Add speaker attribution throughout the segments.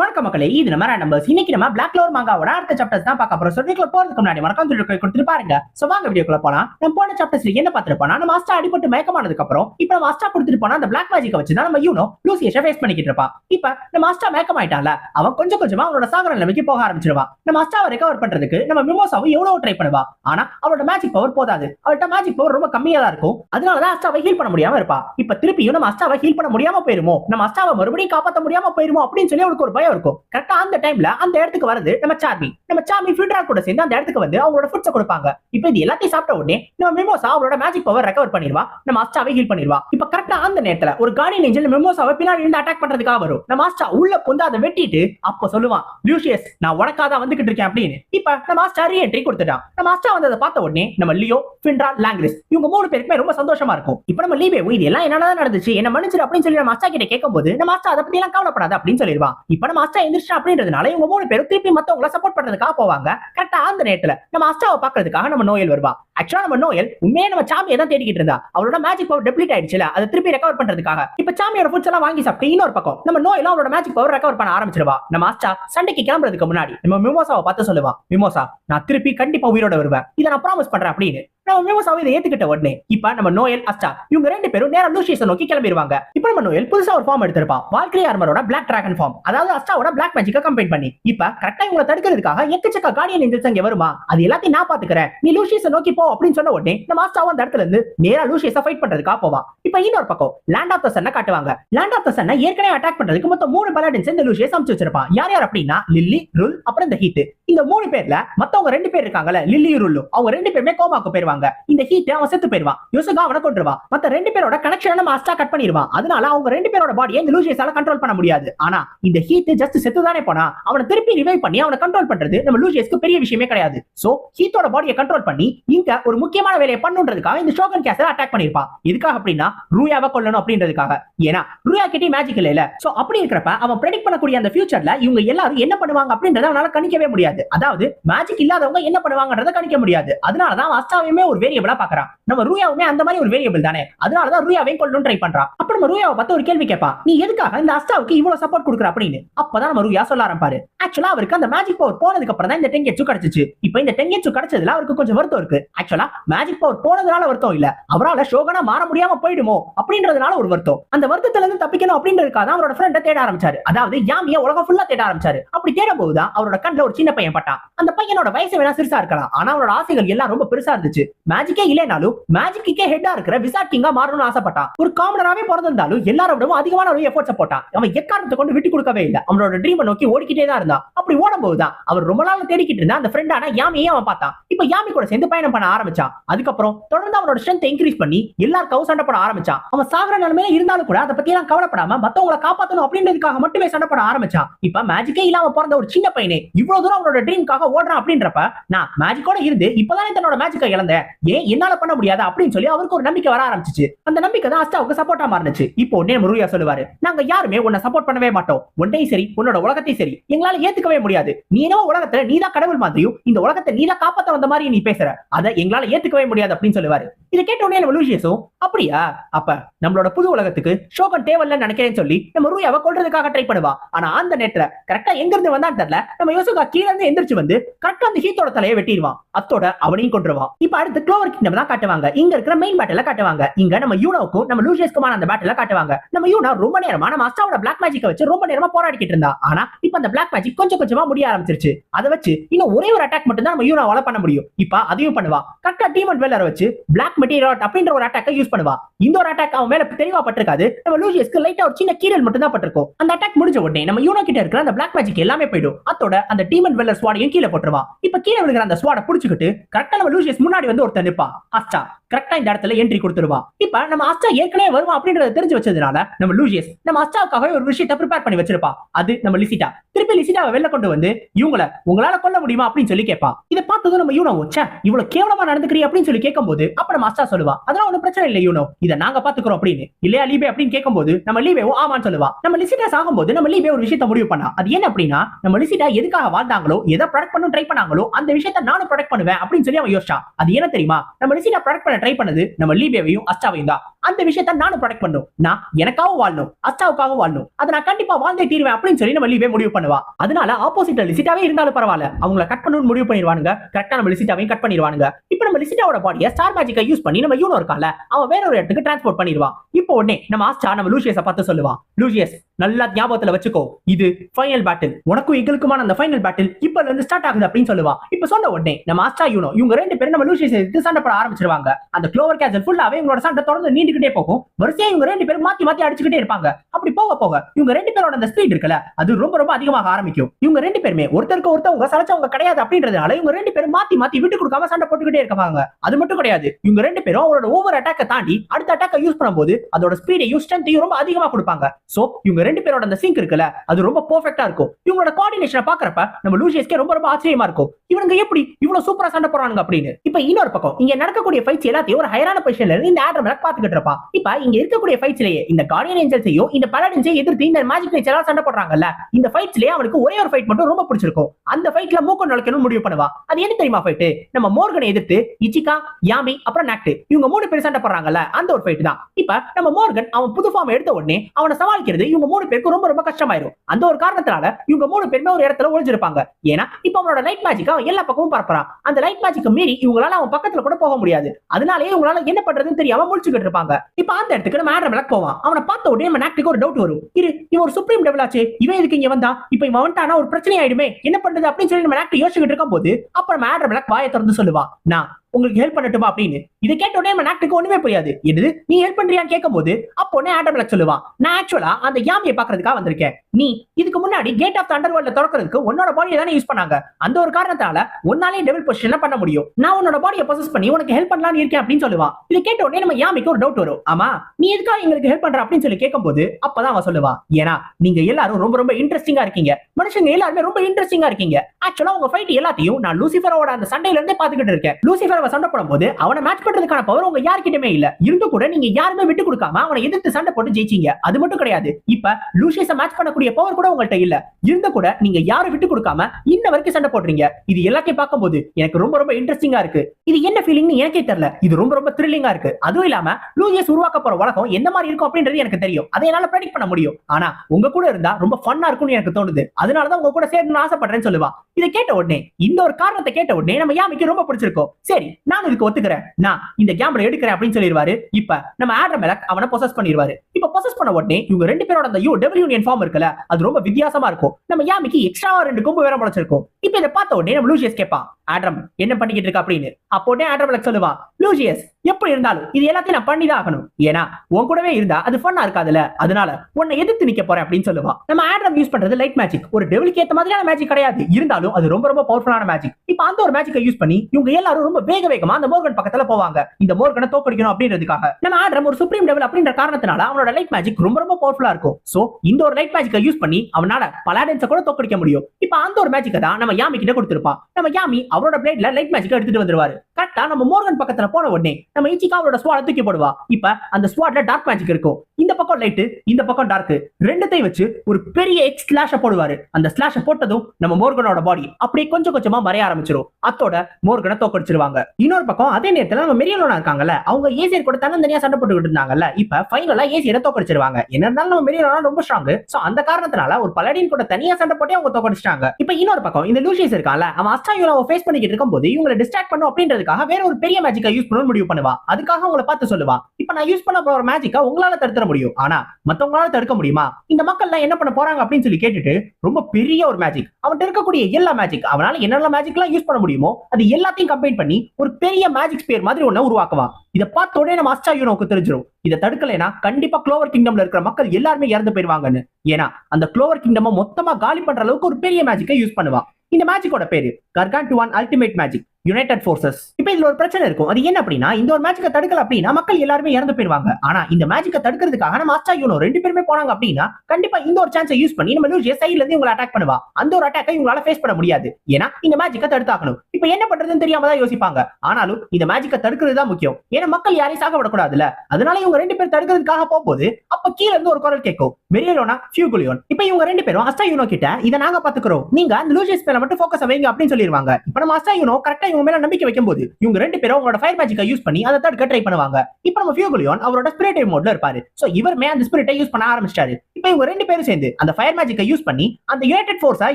Speaker 1: வணக்கம் மக்களே இது நம்ம நம்பர்ஸ் இன்னைக்கு நம்ம பிளாக் லோர் மாங்காவோட அடுத்த சாப்டர்ஸ் தான் பார்க்க போறோம். சொல்லிக்கல போறதுக்கு முன்னாடி வணக்கம் சொல்லி கொடுத்துட்டு பாருங்க. சோ வாங்க வீடியோக்குள்ள போலாம். நம்ம போன சாப்டர்ஸ்ல என்ன பார்த்திருப்போம் நம்ம மாஸ்டர் அடிபட்டு மயக்கமானதுக்கு அப்புறம் இப்ப நம்ம அஸ்டா கொடுத்துட்டு போனா அந்த பிளாக் மேஜிக்க வச்சு தான் நம்ம யூனோ லூசியஷ ஃபேஸ் பண்ணிக்கிட்டு இருப்பான் இப்ப நம்ம அஸ்டா ஆயிட்டால அவன் கொஞ்சம் கொஞ்சமா அவனோட சாகர நிலைமைக்கு போக ஆரம்பிச்சிருவான் நம்ம அஸ்டாவை ரெக்கவர் பண்றதுக்கு நம்ம மிமோசாவும் எவ்வளவு ட்ரை பண்ணுவா. ஆனா அவளோட மேஜிக் பவர் போதாது. அவள்கிட்ட மேஜிக் பவர் ரொம்ப கம்மியா தான் இருக்கும். அதனாலதான் அஸ்டாவை ஹீல் பண்ண முடியாம இருப்பா. இப்ப திருப்பியும் நம்ம அஸ்டாவை ஹீல் பண்ண முடியாம போயிருமோ? நம்ம அஸ்டாவை மறுபடியும் காப்பாற்ற முடியாம போயிருமோ? அப்படின்னு சொல்லி அவளுக்கு ஒரு பயம் இருக்கும். கரெக்டா அந்த டைம்ல அந்த இடத்துக்கு வரது நம்ம சார்மி. நம்ம சார்மி ஃபில்டரா கூட சேர்ந்து அந்த இடத்துக்கு வந்து அவங்களோட ஃபுட்ஸை கொடுப்பாங்க. இப்போ இது எல்லாத்தையும் சாப்பிட்ட உடனே நம்ம மிமோசா அவரோட மேஜிக் பவர் ரெக்கவர் பண்ணிடுவா. நம்ம அஸ்டாவை ஹீல் பண்ணிடுவா. இப்போ கரெக்டா அந்த நேரத்துல ஒரு கார்டியன் ஏஞ்சல் மிமோசாவை பின்னாடி இருந்து அட்டாக் பண்றதுக்காக வரும். நம்ம அஸ்டா உள்ள புந்து அதை வெட்டிட்டு அப்போ சொல்லுவான் லூசியஸ் நான் உனக்காதான் வந்துகிட்டு இருக்கேன் அப்படின்னு. இப்ப நம்ம அஸ்டா ரீஎன்ட்ரி கொடுத்துட்டான். நம்ம அஸ்டா வந்ததை பார்த்த உடனே நம்ம லியோ ஃபின்ரா லாங்கிரிஸ் இவங்க மூணு பேருக்குமே ரொம்ப சந்தோஷமா இருக்கும். இப்போ நம்ம லீவே இது எல்லாம் என்னதான் நடந்துச்சு என்ன மன்னிச்சிரு அப்படின்னு சொல்லி நம்ம அஸ்டா கிட்ட கேட்கும்போது நம்ம அஸ்டா அதை பத்தி எல்லாம் கவலைப்படாது அப்படின்னு சொல்லிடுவான் இப்போ நம்ம அஸ்டா எந்திரிச்சா அப்படின்றதுனால இவங்க மூணு பேரும் திருப்பி மத்தவங்கள சப்போர்ட் பண்றதுக்காக போவாங்க. கரெக்டா அந்த நேரத்துல நம்ம அஸ்டாவை பாக்குறதுக்காக நம்ம நோயல் வருவா. ஆக்சுவலா நம்ம நோயல் உண்மையே நம்ம சாமியை தான் தேடிக்கிட்டு இருந்தா. அவளோட மேஜிக் பவர் டெப்ளீட் ஆயிடுச்சுல அதை திருப்பி ரெக்கவர் பண்றதுக்காக. இப்ப சாமியோட ஃபுட்ஸ் எல்லாம் வாங்கி சாப்பிட்டு இன்னொரு பக்கம் நம்ம நோயெல்லாம் அவளோட மேஜிக் பவர் ரெக்கவர் பண்ண ஆரம்பிச்சிருவா. நம்ம அஸ்டா சண்டைக்கு கிளம்புறதுக்கு முன்னாடி நம்ம மிமோசாவை பார்த்து சொல்லுவா மிமோசா நான் திருப்பி கண்டிப்பா உயிரோட வருவேன். இதை நான் ப்ராமிஸ் பண்றேன் அப்படின்னு. நம்ம மிமோசாவை இதை ஏத்துக்கிட்ட உடனே இப்ப நம்ம நோயல் அஸ்டா இவங்க ரெண்டு பேரும் நேரம் லூசியஸை நோக்கி கிளம்பிடுவாங்க இப்ப நம்ம நோயல் புதுசா ஒரு ஃபார்ம் எடுத்திருப்பான் வால்கிரி ஆர்மரோட பிளாக் டிராகன் ஃபார்ம் அதாவது அஸ்டாவோட பிளாக் மேஜிக்க கம்பைன் பண்ணி. இப்ப கரெக்டா இவங்களை தடுக்கிறதுக்காக எக்கச்சக்க கார்டியன் ஏஞ்சல்ஸ் அங்க வருமா? அது எல்லாத்தையும் நான் பாத்துக்கிறேன். நீ லூசியஸை நோக்கி போ அப்படின்னு சொன்ன உடனே நம்ம அஸ்டாவும் அந்த இடத்துல இருந்து நேரா லூசியஸை ஃபைட் பண்றதுக்காக போவா. இப்ப இன்னொரு பக்கம் லேண்ட் ஆஃப் த சன்னை காட்டுவாங்க. லேண்ட் ஆஃப் த சன்னை ஏற்கனவே அட்டாக் பண்றதுக்கு மொத்தம் மூணு பலாடின்ஸ் இந்த லூசியஸ் அமைச்சு வச்சிருப்பான் யார் யார் அப்படின்னா லில்லி ருல் அப்புறம் இந்த ஹீத் இந்த மூணு பேர்ல மத்தவங்க ரெண்டு பேர் இருக்காங்கல்ல லில்லி ருல்லும் அவங்க ரெண்டு பேருமே கோமாக்கு போயிருவாங்க. இந்த ஹீட் அவன் செத்து போயிருவான் யோசுகா அவனை கொண்டுருவான் மத்த ரெண்டு பேரோட கனெக்ஷன் நம்ம அஸ்டா கட் பண்ணிடுவான் அதனால அவங்க ரெண்டு பேரோட பாடியை இந்த லூசியஸால கண்ட்ரோல் பண்ண முடியாது. ஆனா இந்த ஹீட் ஜஸ்ட் செத்து தானே போனா அவனை திருப்பி ரிவைவ் பண்ணி அவனை கண்ட்ரோல் பண்றது நம்ம லூசியஸ்க்கு பெரிய விஷயமே கிடையாது. சோ ஹீத்தோட பாடியை கண்ட்ரோல் பண்ணி இங்க ஒரு முக்கியமான வேலையை பண்ணுன்றதுக்காக இந்த ஷோகன் கேசல் அட்டாக் பண்ணிருப்பான் எதுக்காக அப்படின்னா ரூயாவை கொல்லணும் அப்படின்றதுக்காக. ஏன்னா ரூயா கிட்டே மேஜிக் இல்ல சோ அப்படி இருக்கிறப்ப அவன் ப்ரெடிக்ட் பண்ணக்கூடிய அந்த ஃபியூச்சர்ல இவங்க எல்லாரும் என்ன பண்ணுவாங்க அப்படின்றத அவனால கணிக்கவே முடியாது. அதாவது மேஜிக் இல்லாதவங்க என்ன பண்ணுவாங்கன்றத கணிக்க முடியாது. அதனாலதான் அவன் அஸ்டாவையுமே ஒரு வேரியபிளா பாக்குறான் நம்ம ரூயாவுமே அந்த மாதிரி ஒரு வேரியபிள் தானே. அதனாலதான் ரூயாவையும் கொள்ளணும் ட்ரை பண்றான் அப்ப நம்ம ரூயாவை பார்த்து ஒரு கேள்வி கேட்பா. நீ எதுக்காக இந்த அஸ்டாவுக்கு இவ்வளவு சப்போர்ட் கொடுக்குற அப்படின்னு? அப்பதான் நம்ம ரூயா சொல்ல ஆரம்பாரு ஆக்சுவலா அவருக்கு அந்த மேஜிக் பவர் போனதுக்கு அப்புறம் தான் இந்த டெங்கெட்சு கிடைச்சிச்சு. இப்போ இந்த டெங்கெட்சு கிடைச்சதுல அவருக்கு கொஞ்சம் வருத்தம் இருக்கு. ஆக்சுவலா மேஜிக் பவர் போனதுனால வருத்தம் இல்ல. அவரால ஷோகனா மாற முடியாம போயிடுமோ அப்படின்றதுனால ஒரு வருத்தம். அந்த வருத்தத்துல இருந்து தப்பிக்கணும் அப்படின்றதுக்காக தான் அவரோட ஃப்ரெண்டை தேட ஆரம்பிச்சாரு. அதாவது யாமிய உலகம் ஃபுல்லா தேட ஆரம்பிச்சாரு. அப்படி தேடும் போதுதான் அவரோட கண்ணில் ஒரு சின்ன பையன் பட்டான். அந்த பையனோட வயசு வேணா சிறுசா இருக்கலாம். ஆனா அவனோட ஆசைகள் எல்லாம் ரொம்ப பெருசா இருந்துச்சு. மேஜிக்கே இல்லைனாலும் மேஜிக்கே ஹெட்டா இருக்கிற விசாட் கிங்கா மாறணும்னு ஆசைப்பட்டான். ஒரு காமனராவே பிறந்திருந்தாலும் எல்லாரோடவும் அதிகமான ஒரு எஃபோர்ட்ஸ் போட்டான். அவன் எக்காரணத்தை கொண்டு விட்டு கொடுக்கவே இல்லை. அவனோட ட்ரீமை நோக்கி ஓடிக்கிட்டே தான் இருந்தான். அப்படி ஓடும்போது தான் அவர் ரொம்ப நாள் தேடிக்கிட்டு இருந்தா அந்த ஃப்ரெண்டான யாமியே அவன் பார்த்தான். இப்ப யாமி கூட சேர்ந்து பயணம் பண்ண ஆரம்பிச்சான். அதுக்கப்புறம் தொடர்ந்து அவனோட ஸ்ட்ரென்த் இன்க்ரீஸ் பண்ணி எல்லாருக்கும் சண்டை போட ஆரம்பிச்சான். அவன் சாகர நிலைமையில இருந்தாலும் கூட அதை பத்தி எல்லாம் கவலைப்படாம மத்தவங்களை காப்பாத்தணும் அப்படின்றதுக்காக மட்டுமே சண்டை போட ஆரம்பிச்சான். இப்ப மேஜிக்கே இல்லாம பிறந்த ஒரு சின்ன பையனே இவ்வளவு தூரம் அவனோட ட்ரீம்காக ஓடுறான் அப்படின்றப்ப நான் மேஜிக்கோட இருந்து இப்பதானே தன்னோட மேஜிக்கை இழந்தேன். ஏன் என்னால பண்ண முடியாது அப்படின்னு சொல்லி அவருக்கு ஒரு நம்பிக்கை வர ஆரம்பிச்சிச்சு. அந்த நம்பிக்கை தான் அஸ்டாவுக்கு சப்போர்ட்டா மாறுச்சு இப்போ உடனே முருகா சொல்லுவாரு நாங்க யாருமே உன்னை சப்போர்ட் பண்ணவே மாட்டோம். உன்னையும் சரி உன்னோட உலகத்தையும் சரி எங்களால ஏத்துக்க ஏத்துக்கவே முடியாது. நீ என்னவோ உலகத்துல நீதான் கடவுள் மாதிரியும் இந்த உலகத்தை நீதான் காப்பாத்த வந்த மாதிரி நீ பேசுற. அதை எங்களால ஏத்துக்கவே முடியாது அப்படின்னு சொல்லுவாரு. இதை கேட்ட உடனே நம்ம லூசியஸும் அப்படியா? அப்ப நம்மளோட புது உலகத்துக்கு ஷோகன் தேவையில்ல நினைக்கிறேன்னு சொல்லி நம்ம ரூயாவை கொள்றதுக்காக ட்ரை பண்ணுவா. ஆனா அந்த நேரத்துல கரெக்டா எங்க இருந்து வந்தான்னு தெரியல நம்ம யோசுகா கீழே இருந்து எந்திரிச்சு வந்து கரெக்டா அந்த ஹீத்தோட தலையை வெட்டிடுவான். அத்தோட அவனையும் கொண்டுருவான் இப்ப அடுத்து க்ளோவர் கிங்டம் தான் காட்டுவாங்க. இங்க இருக்கிற மெயின் பேட்டில காட்டுவாங்க. இங்க நம்ம யூனோவுக்கும் நம்ம லூசியஸ்க்குமான அந்த பேட்டில காட்டுவாங்க. நம்ம யூனா ரொம்ப நேரமா நம்ம அஸ்டாவோட பிளாக் மேஜிக்கை வச்சு ரொம்ப நேரமா போராடிக்கிட்டு இருந்தா. ஆனா இப்ப அந்த பிளாக் மேஜிக் கொஞ்சம் கொஞ்சமா முடிய ஆரம்பிச்சிருச்சு. அதை வச்சு இன்னும் ஒரே ஒரு அட்டாக் மட்டும் தான் நம்ம யூனாவால பண்ண முடியும். இப்ப அதையும் பண்ணுவா. கரெக்டா டீமன் வெல்லரை வச்சு பிளாக் மெட்டீரியல் அப்படின்ற ஒரு அட்டாக்கை யூஸ் பண்ணுவா. இந்த ஒரு அட்டாக் அவன் மேல தெளிவா பட்டிருக்காது. நம்ம லூசியஸ்க்கு லைட்டா ஒரு சின்ன கீரல் மட்டும் தான் பட்டிருக்கும். அந்த அட்டாக் முடிஞ்ச உடனே நம்ம யூனோ கிட்ட இருக்கிற அந்த பிளாக் மேஜிக் எல்லாமே போயிடும். அதோட அந்த டீமன் வெல்லர் ஸ்வாடையும் கீழே போட்டுருவா. இப்ப கீழே விழுகிற அந்த ஸ்வாட புடிச்சுக்கிட்டு கரெக்டா நம்ம லூசியஸ் முன்னாடி வந்து ஒருத்தர் நிப்பா அஸ்டா கரெக்டா இந்த இடத்துல என்ட்ரி கொடுத்துருவா இப்ப நம்ம அஸ்டா ஏற்கனவே வருவா அப்படின்றத தெரிஞ்சு வச்சதுனால நம்ம லூசியஸ் நம்ம அஸ்டாவுக்காக ஒரு விஷயத்த ப்ரிப்பேர் பண்ணி வச்சிருப்பா. அது நம்ம லிசிட்டா. திருப்பி லிசிட்டாவை வெளில கொண்டு வந்து இவங்கள உங்களால கொல்ல முடியுமா அப்படின்னு சொல்லி கேட்பா. இதை பார்த்ததும் நம்ம யூனோ வச்சா இவ்வளவு கேவலமா நடந்துக்கிறீ அப்படின்னு சொல்லி கேட்கும்போது அப்ப நம்ம அஸ்டா சொல்லுவா. அதெல்லாம் ஒன்றும் பிரச்சனை இல்லை யூனோ இதை நாங்க பாத்துக்கிறோம் அப்படின்னு. இல்லையா லீபே? அப்படின்னு கேட்கும்போது நம்ம லீபேவும் ஆமான்னு சொல்லுவா. நம்ம லிசிட்டா சாகும்போது நம்ம லீபே ஒரு விஷயத்த முடிவு பண்ணா. அது என்ன அப்படின்னா நம்ம லிசிட்டா எதுக்காக வாழ்ந்தாங்களோ எதை ப்ரொடக்ட் பண்ண ட்ரை பண்ணாங்களோ அந்த விஷயத்த நானும் ப்ரொடக்ட் பண்ணுவேன் அப்படின்னு சொல்லி அவன் யோசிச்சா. அது என்ன தெரியுமா? நம்ம லிசிட்டா ப்ரொடக்ட் பண்ண ட்ரை பண்ணது நம்ம லீபியாவையும் அஸ்டாவையும் தான். அந்த விஷயத்த நானும் ப்ரொடெக்ட் பண்ணும் நான் எனக்காகவும் வாழணும் அஸ்டாவுக்காகவும் வாழணும். அதை நான் கண்டிப்பா வாழ்ந்தே தீர்வேன் அப்படின்னு சொல்லி நம்ம லீவே முடிவு பண்ணுவா. அதனால ஆப்போசிட்ல லிசிட்டாவே இருந்தாலும் பரவாயில்ல. அவங்கள கட் பண்ணணும்னு முடிவு பண்ணிடுவானுங்க. கரெக்டா நம்ம லிசிட்டாவையும் கட் பண்ணிடுவானுங்க. இப்போ நம்ம லிசிட்டாவோட பாடியை ஸ்டார் மேஜிக்கை யூஸ் பண்ணி நம்ம யூனோ இருக்கால அவன் வேற ஒரு இடத்துக்கு டிரான்ஸ்போர்ட் பண்ணிடுவான் இப்போ உடனே நம்ம ஆஸ்டா நம்ம லூசியஸை பார்த்து சொல்லுவான் லூசியஸ் நல்லா ஞாபகத்துல வச்சுக்கோ. இது ஃபைனல் பேட்டில் உனக்கும் எங்களுக்குமான அந்த ஃபைனல் பேட்டில் இப்ப இருந்து ஸ்டார்ட் ஆகுது அப்படின்னு சொல்லுவான் இப்ப சொன்ன உடனே நம்ம ஆஸ்டா யூனோ இவங்க ரெண்டு பேரும் நம்ம லூசியஸ் சண்டை போட ஆரம்பிச்சிருவாங்க. அந்த க்ளோவர் கேசல் ஃபுல்லாவே இவங்களோட சண்டை தொடர்ந்து நீண்டுகிட்டே போகும். வரிசையா இவங்க ரெண்டு பேரும் மாத்தி மாத்தி அடிச்சுக்கிட்டே இருப்பாங்க. அப்படி போக போக இவங்க ரெண்டு பேரோட அந்த ஸ்பீட் இருக்குல்ல அது ரொம்ப ரொம்ப அதிகமாக ஆரம்பிக்கும். இவங்க ரெண்டு பேருமே ஒருத்தருக்கு ஒருத்தவங்க சலச்சவங்க கிடையாது அப்படின்றதுனால இவங்க ரெண்டு பேரும் மாத்தி மாத்தி விட்டு கொடுக்காம சண்டை போட்டுக்கிட்டே இருக்காங்க. அது மட்டும் கிடையாது. இவங்க ரெண்டு பேரும் அவரோட ஒவ்வொரு அட்டாக்கை தாண்டி அடுத்த அட்டாக்கை யூஸ் பண்ணும்போது அதோட ஸ்பீடையும் ஸ்ட்ரென்த்தையும் ரொம்ப அதிகமா கொடுப்பாங்க. சோ இவங்க ரெண்டு பேரோட அந்த சிங்க் இருக்குல்ல அது ரொம்ப பெர்ஃபெக்டா இருக்கும். இவங்களோட கோஆர்டினேஷனை பாக்குறப்ப நம்ம லூசியஸ்க்கே ரொம்ப ரொம்ப ஆச்சரியமா இருக்கும். இவங்க எப்படி இவ்வளவு சூப்பரா சண்டை போறாங்க அப்படின்னு. இப்ப இன்னொரு பக்கம் இங்க நடக்கக்கூடிய ஃபைட்ஸ் எல்லாத்தையும் ஒரு ஹைரான பொசிஷன்ல இருந்து இந்த ஆட்ரம் பாத்துக்கிட்டு இருப்பான் இப்ப இங்க இருக்கக்கூடிய ஃபைட்ஸ்லயே இந்த கார்டியன் ஏஞ்சல்ஸையும் இந்த பலடன்ஸையும் எதிர்த்து இந்த மேஜிக் நைட்ஸ் சண்டை போடுறாங்கல்ல இந்த ஃபைட்ஸ்லயே அவனுக்கு ஒரே ஒரு ஃபைட் மட்டும் ரொம்ப பிடிச்சிருக்கும். அந்த ஃபைட்ல மூக்க நுழைக்கணும்னு முடிவு பண்ணுவா. அது என்ன தெரியுமா ஃபைட் நம்ம மோர்கனை எதிர்த்து இச்சிகா யாமி அப்புறம் நாக்டு. இவங்க மூணு பேர் சண்டை போடுறாங்கல்ல அந்த ஒரு ஃபைட் தான். இப்ப நம்ம மோர்கன் அவன் புது ஃபார்ம் எடுத்த உடனே அவனை சமாளிக்கிறது இவங்க மூணு பேருக்கு ரொம்ப ரொம்ப கஷ்டமாயிரும். அந்த ஒரு காரணத்தினால இவங்க மூணு பேருமே ஒரு இடத்துல ஒழிஞ்சிருப்பாங்க ஏன்னா இப்ப அவனோட லைட் மேஜிக் அவன் எல்லா பக்கமும் பரப்புறான். அந்த லைட் மேஜிக் மீறி இவங்களால அவன் பக்கத்துல கூட போக முடியாது. அதனாலேயே இவங்களால என்ன பண்றதுன்னு தெரியாம முழிச்சுக்கிட்டு இருப்பாங்க. இப்ப அந்த இடத்துக்கு நம்ம ஆட்ரம் விளக்கு போவான். அவனை பார்த்த உடனே நம்ம நாக்டுக்கு ஒரு டவுட் வரும். இரு இவன் ஒரு சுப்ரீம் டெவல் ஆச்சு. இவன் எதுக்கு இங்க வந்தா? இப்ப இவன் வந்துட்டானா? ஒரு பிரச்சனை ஆயிடுமே என்ன பண்றது? அப்படின்னு சொல்லி நம்ம நாக்டு யோசிச்சுக்கிட்டு இருக்கும் போது அப்ப நம்ம ஆட்ரம் விளக்கு வாயை திறந்து சொல்லுவான். நான் உங்களுக்கு ஹெல்ப் பண்ணட்டுமா அப்படின்னு? இதை கேட்ட உடனே நம்ம நாட்டுக்கு ஒண்ணுமே புரியாது. என்னது? நீ ஹெல்ப் பண்றியான்னு கேட்கும் போது அப்போ உடனே பிளாக் சொல்லுவான் நான் ஆக்சுவலா அந்த யாமியை பாக்குறதுக்காக வந்திருக்கேன். நீ இதுக்கு முன்னாடி கேட் ஆஃப் அண்டர் வேர்ல்ட திறக்கிறதுக்கு உன்னோட பாடியை தானே யூஸ் பண்ணாங்க. அந்த ஒரு காரணத்தால உன்னாலே டெவல் பொசிஷன்ல பண்ண முடியும்? நான் உன்னோட பாடியை ப்ரொசஸ் பண்ணி உனக்கு ஹெல்ப் பண்ணலாம்னு இருக்கேன் அப்படின்னு சொல்லுவான் இதை கேட்ட உடனே நம்ம யாமிக்கு ஒரு டவுட் வரும். ஆமா நீ எதுக்காக எங்களுக்கு ஹெல்ப் பண்ற? அப்படின்னு சொல்லி கேட்கும்போது அப்பதான் அவன் சொல்லுவான் ஏன்னா நீங்க எல்லாரும் ரொம்ப ரொம்ப இன்ட்ரெஸ்டிங்கா இருக்கீங்க. மனுஷங்க எல்லாருமே ரொம்ப இன்ட்ரெஸ்டிங்கா இருக்கீங்க. ஆக்சுவலா உங்க ஃபைட் எல்லாத்தையும் நான் லூசிஃபரோட அந்த சண்டையில இருந்தே பாத்துக்கிட்டு இருக்கேன். லூசிஃபர் அவன் சண்டை போடும்போது அவனை மேட்ச் பண்றதுக்கான பவர் உங்க யார்கிட்டயுமே இல்ல. இருந்து கூட நீங்க யாருமே விட்டு கொடுக்காம அவனை எதிர்த்து சண்டை போட்டு ஜெயிச்சீங்க. அது மட்டும் கிடையாது. இப்ப லூசியஸ மேட்ச் பண்ணக்கூடிய பவர் கூட உங்கள்ட்ட இல்ல. இருந்து கூட நீங்க யாரும் விட்டு கொடுக்காம இன்ன வரைக்கும் சண்டை போடுறீங்க. இது எல்லாத்தையும் பார்க்கும்போது எனக்கு ரொம்ப ரொம்ப இன்ட்ரெஸ்டிங்கா இருக்கு. இது என்ன ஃபீலிங்னு எனக்கே தெரியல. இது ரொம்ப ரொம்ப த்ரில்லிங்கா இருக்கு. அதுவும் இல்லாம லூசியஸ் உருவாக்க போற உலகம் எந்த மாதிரி இருக்கும் அப்படின்றது எனக்கு தெரியும். அதை என்னால ப்ரெடிக்ட் பண்ண முடியும். ஆனா உங்க கூட இருந்தா ரொம்ப ஃபன்னா இருக்கும்னு எனக்கு தோணுது. அதனாலதான் உங்க கூட சேர்ந்து ஆசைப்படுறேன்னு சொல்லுவா. இதை கேட்ட உடனே இந்த ஒரு காரணத்தை கேட்ட உடனே நம்ம யாமிக்கு ரொம்ப பிடிச்சிருக்கோம்? சரி நான் இதுக்கு ஒத்துக்கிறேன். நான் இந்த கேம்ல எடுக்கிறேன் அப்படின்னு சொல்லிடுவாரு. இப்ப நம்ம ஆட்ரம் மெலக் அவனை பொசஸ் பண்ணிடுவாரு. இப்ப பொசஸ் பண்ண உடனே இவங்க ரெண்டு பேரோட அந்த யூ டபிள்யூ யூனியன் ஃபார்ம் இருக்குல்ல அது ரொம்ப வித்தியாசமா இருக்கும். நம்ம யாமிக்கு எக்ஸ்ட்ரா ரெண்டு கொம்பு வேற முளைச்சிருக்கும். இப்ப இதை பார்த்த உடனே நம்ம லூசியஸ் கேட்பான் ஆட்ரம் என்ன பண்ணிக்கிட்டு இருக்கா? அப்படின்னு. அப்போ உடனே ஆட்ரம் மெலக் சொல்லுவான் லூசியஸ் எப்படி இருந்தாலும் இது எல்லாத்தையும் நான் பண்ணி தான் ஆகணும் ஏன்னா உன் கூடவே இருந்தா அது ஃபன்னா இருக்காதுல்ல. அதனால உன்னை எதிர்த்து நிக்க போறேன் அப்படின்னு சொல்லுவான். நம்ம ஆண்ட்ரம் யூஸ் பண்றது லைட் மேஜிக் ஒரு டெவலுக்கு ஏத்த மாதிரியான மேஜிக் கிடையாது. இருந்தாலும் அது ரொம்ப ரொம்ப பவர்ஃபுல்லான மேஜிக் இப்ப அந்த ஒரு மேஜிக்கை யூஸ் பண்ணி இவங்க எல்லாரும் ரொம்ப வேக வேகமா அந்த மோர்கன் பக்கத்துல போவாங்க. இந்த மோர்கனை தோக்கடிக்கணும் அப்படின்றதுக்காக. நம்ம ஆண்ட்ரம் ஒரு சுப்ரீம் டெவல் அப்படின்ற காரணத்தினால அவனோட லைட் மேஜிக் ரொம்ப ரொம்ப பவர்ஃபுல்லா இருக்கும். சோ இந்த ஒரு லைட் மேஜிக்கை யூஸ் பண்ணி அவனால பலாடன்ஸை கூட தோக்கடிக்க முடியும். இப்ப அந்த ஒரு மேஜிக்கை தான் நம்ம யாமி கிட்ட கொடுத்திருப்பான். நம்ம யாமி அவரோட பிளேட்ல லைட் மேஜிக்கை எடுத்துட்டு வந்துருவாரு. கரெக்டா நம்ம மோர்கன் பக்கத்துல போன உடனே நம்ம இச்சிகா அவரோட ஸ்வாட தூக்கி போடுவா. இப்ப அந்த ஸ்வாட்ல டார்க் மேஜிக் இருக்கும். இந்த பக்கம் லைட் இந்த பக்கம் டார்க் ரெண்டுத்தையும் வச்சு ஒரு பெரிய எக்ஸ் ஸ்லாஷ போடுவாரு. அந்த ஸ்லாஷ போட்டதும் நம்ம மோர்கனோட பாடி அப்படியே கொஞ்சம் கொஞ்சமா மறைய ஆரம்பிச்சிடும் அத்தோட மோர்கனை தோக்கடிச்சிருவாங்க. இன்னொரு பக்கம் அதே நேரத்துல நம்ம மெரியலோனா இருக்காங்கல்ல அவங்க ஏசியர் கூட தன்னந்தனியா சண்டை போட்டுக்கிட்டு இருந்தாங்கல்ல இப்ப ஃபைனலா ஏசியரை தோக்கடிச்சிருவாங்க. என்ன இருந்தாலும் நம்ம மெரியலோனா ரொம்ப ஸ்ட்ராங் சோ அந்த காரணத்தினால ஒரு பலடின் கூட தனியா சண்டை போட்டே அவங்க தோக்கடிச்சிட்டாங்க. இப்ப இன்னொரு பக்கம் இந்த லூசியஸ் இருக்கான்ல அவன் அஸ்டாயுலாவை ஃபேஸ் பண்ணிக்கிட்டு இருக்கும்போது இவங்களை டிஸ்ட்ராக்ட் பண்ணும் அப்படின்றதுக்காக வேற ஒரு பெரிய மேஜிக்கை யூஸ் பண்ண முடிவு பண்ணுவா. அதுக்காக அவங்களை பார்த்து சொல்லுவா. இப்ப நான் யூஸ் பண்ண போற மேஜிக்கை உங்களால தடுத்துட முடியும். ஆனா மத்தவங்களால தடுக்க முடியுமா? இந்த மக்கள் எல்லாம் என்ன பண்ண போறாங்க அப்படின்னு சொல்லி கேட்டுட்டு ரொம்ப பெரிய ஒரு மேஜிக் அவன் இருக்கக்கூடிய எல்லா மேஜிக் அவனால என்னென்ன மேஜிக் எல்லாம் யூஸ் பண்ண முடியுமோ அது எல்லாத்தையும் கம்பைன் பண்ணி ஒரு பெரிய மேஜிக் ஸ்பேர் மாதிரி ஒண்ணு உருவாக்குவான் இதை பார்த்த உடனே நம்ம அஸ்டா யூனோக்கு தெரிஞ்சிடும் இதை தடுக்கலைன்னா கண்டிப்பா க்ளோவர் கிங்டம்ல இருக்கிற மக்கள் எல்லாருமே இறந்து போயிருவாங்கன்னு ஏன்னா அந்த க்ளோவர் கிங்டம் மொத்தமா காலி பண்ற அளவுக்கு ஒரு பெரிய மேஜிக்கை யூஸ் பண்ணுவான் இந்த மேஜிக்கோட பேரு கர்கான் two one ultimate magic united forces இப்போ இதுல ஒரு பிரச்சனை இருக்கும். அது என்ன அப்படின்னா இந்த ஒரு மேஜிக்கை தடுக்கல அப்படின்னா மக்கள் எல்லாருமே இறந்து போயிருவாங்க ஆனா இந்த மேஜிக்கை தடுக்கிறதுக்காக நம்ம அஸ்டா யூனோ ரெண்டு பேருமே போனாங்க அப்படின்னா கண்டிப்பா இந்த ஒரு சான்ஸை யூஸ் பண்ணி நம்ம லூசிய சைட்ல இருந்து உங்களை அட்டாக் பண்ணுவா. அந்த ஒரு அட்டாக்கை உங்களால ஃபேஸ் பண்ண முடியாது. ஏன்னா இந்த மேஜிக்கை தடுத்தாக்கணும். இப்போ என்ன பண்றதுன்னு தெரியாம தான் யோசிப்பாங்க. ஆனாலும் இந்த மேஜிக்கை தடுக்கிறது தான் முக்கியம். ஏன்னா மக்கள் யாரையும் சாக விடக்கூடாதுல அதனால இவங்க ரெண்டு பேர் தடுக்கிறதுக்காக போகும்போது அப்ப கீழ இருந்து ஒரு குரல் கேட்கும். மெரியலோனா ஃபியூகுலியோன் இப்ப இவங்க ரெண்டு பேரும் அஸ்டா யூனோ கிட்ட இதை நாங்க பாத்துக்கிறோம். நீங்க அந்த லூசியஸ் மேல மட்டும் ஃபோக்கஸ் வைங்க அப்படின்னு சொல்லிடுவாங்க இப்ப நம்ம அஸ்டா யூனோ கரெக்டா இவங்க மேல நம்பிக்கை வைக்கும்போது இவங்க ரெண்டு பேரும் அவங்களோட ஃபயர் மேஜிக்கை யூஸ் பண்ணி அதை தடுக்க ட்ரை பண்ணுவாங்க. இப்ப நம்ம ஃபியூகுலியோன் அவரோட ஸ்பிரிட் மோட்ல இருப்பாரு. சோ இவருமே அந்த ஸ்பிரிட்டை யூஸ் பண்ண ஆரம்பிச்சிட்டாரு. இப்போ இவங்க ரெண்டு பேரும் சேர்ந்து அந்த ஃபயர் மேஜிக்கை யூஸ் பண்ணி அந்த யுனைடெட் ஃபோர்ஸை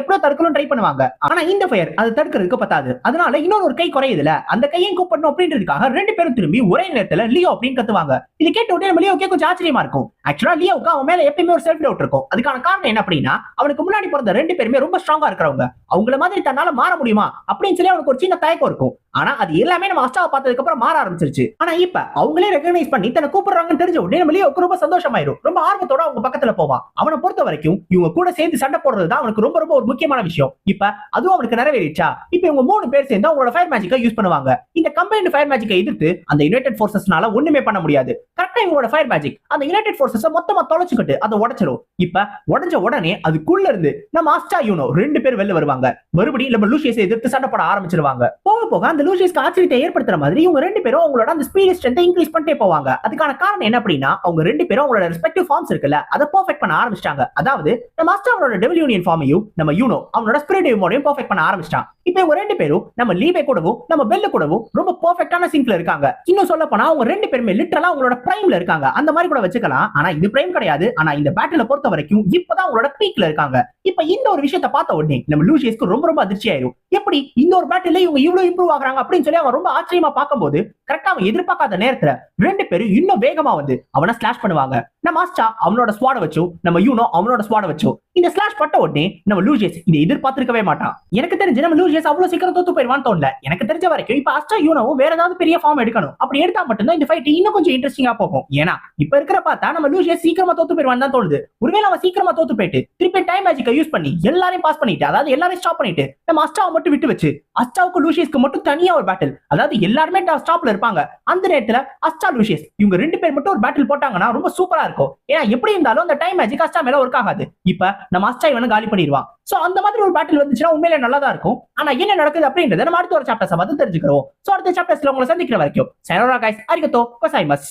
Speaker 1: எப்படியோ தடுக்கணும் ட்ரை பண்ணுவாங்க. ஆனா இந்த ஃபயர் அதை தடுக்கிறதுக்கு பத்தாது. அதனால இன்னொரு ஒரு கை குறையுதுல அந்த கையை கூப்பிடணும் அப்படின்றதுக்காக ரெண்டு பேரும் திரும்பி ஒரே நேரத்துல லியோ அப்படின்னு கத்துவாங்க. இது கேட்ட உடனே நம்ம லியோக்கே கொஞ்சம் ஆச்சரியமா இருக்கும். ஆக்சுவலா லியோவுக்கு அவன் மேல எப்பயுமே ஒரு செல்ஃப் டவுட் இருக்கும். அதுக்கான காரணம் என்ன அப்படின்னா அவனுக்கு முன்னாடி பிறந்த ரெண்டு பேருமே ரொம்ப ஸ்ட்ராங்கா இருக்கிறவங்க. அவங்கள மாதிரி தன்னால மாற முடியுமா அப்படின்னு சொல்லி அவனுக்கு ஒரு சின்ன தயக்கம் இருக்கும். ஆனா அது எல்லாமே நம்ம அஸ்டாவை பார்த்ததுக்கு அப்புறம் மாற ஆரம்பிச்சிருச்சு. ஆனா இப்ப அவங்களே ரெகனைஸ் பண்ணி தன்னை கூப்பிடுறாங்கன்னு தெரிஞ்ச உடனே நம்மளே ரொம்ப சந்தோஷமாயிரும். ரொம்ப ஆர்வத்தோட அவங்க பக்கத்துல போவான் அவனை பொறுத்த வரைக்கும் இவங்க கூட சேர்ந்து சண்டை போடுறது தான் அவனுக்கு ரொம்ப ரொம்ப ஒரு முக்கியமான விஷயம். இப்ப அதுவும் அவனுக்கு நிறைவேறிச்சா இப்ப இவங்க மூணு பேர் சேர்ந்து அவங்களோட ஃபயர் மேஜிக்கை யூஸ் பண்ணுவாங்க. இந்த கம்பைன்டு ஃபயர் மேஜிக்கை எதிர்த்து அந்த யுனைடெட் ஃபோர்சஸ்னால ஒண்ணுமே பண்ண முடியாது. கரெக்டா இவங்களோட ஃபயர் மேஜிக் அந்த யுனைடெட் ஃபோர்சஸ் மொத்தமா தொலைச்சுக்கிட்டு அதை உடைச்சிரும். இப்ப உடைஞ்ச உடனே அதுக்குள்ள இருந்து நம்ம ஆஸ்டா யூனோ ரெண்டு பேர் வெளில வருவாங்க. மறுபடியும் நம்ம லூசியஸை எதிர்த்து சண்டை போட ஆரம்பிச்சிருவாங்க. போக போக அந்த லூசியஸ்க்கு ஆச்சரியத்தை ஏற்படுத்துற மாதிரி இவங்க ரெண்டு பேரும் அவங்களோட அந்த ஸ்பீட் ஸ்ட்ரென்த்தை இன்க்ரீஸ் பண்ணிட்டே போவாங்க. அதுக்கான காரணம் என்ன அப்படின்னா அவங்க ரெண்டு பேரும் அவங்களோட ரெஸ்பெக்டிவ் ஃபார்ம்ஸ் இருக்குல்ல அதை பர்ஃபெக்ட் பண்ண ஆரம்பிச்சிட்டாங்க. அதாவது நம்ம அஸ்டா அவனோட டெவல் யூனியன் ஃபார்மையும் நம்ம யூனோ அவனோட ஸ்பிரிட் மோடையும் பர்ஃபெக்ட் பண்ண ஆரம்பிச்சிட்டான். இப்போ இவங்க ரெண்டு பேரும் நம்ம லீபே கூடவும் நம்ம பெல்லு கூடவும் ரொம்ப பர்ஃபெக்டான சிங்க்ல இருக்காங்க. இன்னும் சொல்ல போனா அவங்க ரெண்டு பேருமே லிட்டரலா அவங்களோட பிரைம்ல இருக்காங்க. அந்த மாதிரி கூட வச்சுக்கலாம். ஆனா இது பிரைம் கிடையாது. ஆனா இந்த பேட்டில பொறுத்த வரைக்கும் இப்பதான் அவங்களோட பீக்ல இருக்காங்க. இப்ப இந்த ஒரு விஷயத்த பார்த்த உடனே நம்ம லூசியஸ்க்கு ரொம்ப ரொம்ப அதிர்ச்சி ஆயிரும். எப்படி? இந்த ஒரு பேட்டில இவங்க இவ்வளவு இம்ப்ரூவ் ஆகுறாங்க அப்படின்னு சொல்லி அவன் ரொம்ப ஆச்சரியமா பார்க்கும்போது கரெக்டா அவன் எதிர்பார்க்காத நேரத்துல ரெண்டு பேரும் இன்னும் வேகமா வந்து அவனை ஸ்லாஷ் பண்ணுவாங்க. நம்ம ஆஸ்டா அவனோட ஸ்வாட வச்சோ நம்ம யூனோ அவனோட ஸ்வாட வச்சோ இந்த ஸ்லாஷ் பட்ட உடனே நம்ம லூசியஸ் இதை எதிர்பார்த்திருக்கவே மாட்டான். எனக்கு தெரிஞ்சு நம்ம லூசியஸ் அவ்வளவு சீக்கிரம் தோத்து போயிருவான்னு தோணல. எனக்கு தெரிஞ்ச வரைக்கும் இப்ப அஸ்டா யூனோவும் வேற ஏதாவது பெரிய ஃபார்ம் எடுக்கணும். அப்படி எடுத்தா மட்டும்தான் இந்த ஃபைட் இன்னும் கொஞ்சம் இன்ட்ரெஸ்டிங்கா போகும். ஏன்னா இப்ப இருக்கிற பார்த்தா நம்ம லூசியஸ் சீக்கிரமா தோத்து போயிருவான்னு தான் தோணுது. ஒருவேளை அவன் சீக்கிரமா தோத்து போயிட்டு திருப்பி டைம் மேஜிக்கை யூஸ் பண்ணி எல்லாரையும் பாஸ் பண்ணிட்டு அதாவது எல்லாரையும் ஸ்டாப் பண்ணிட்டு நம்ம அஸ்டாவை மட்டும் விட்டு வச்சு அஸ்டாவுக்கு லூசியஸ்க்கு மட்டும் தனியா ஒரு பேட்டில் அதாவது எல்லாருமே ஸ்டாப்ல இருப்பாங்க. அந்த நேரத்துல அஸ்டா லூசியஸ் இவங்க ரெண்டு பேர் மட்டும் ஒரு பேட்டில் போட்டாங்கன்னா ரொம்ப சூப்பரா இருக்கும். ஏன்னா எப்படி இருந்தாலும் அந்த டைம் மேஜிக் அஸ்டா மேல ஒர்க் ஆகாது. இப்ப நம்ம அஸ்டா இவனை காலி பண்ணிடுவான். சோ அந்த மாதிரி ஒரு பேட்டில் வந்துச்சுன்னா உண்மையில நல்லா தான் இருக்கும். ஆனா என்ன நடக்குது அப்படின்றத நம்ம அடுத்த ஒரு சாப்டர்ஸ் பார்த்து தெரிஞ்சுக்கிறோம். சோ அடுத்த சாப்டர்ஸ்ல உங்களை சந்திக்கிற வரைக்கும் சரோரா கைஸ் அரிக்கத்தோ கொசாய்மஸ்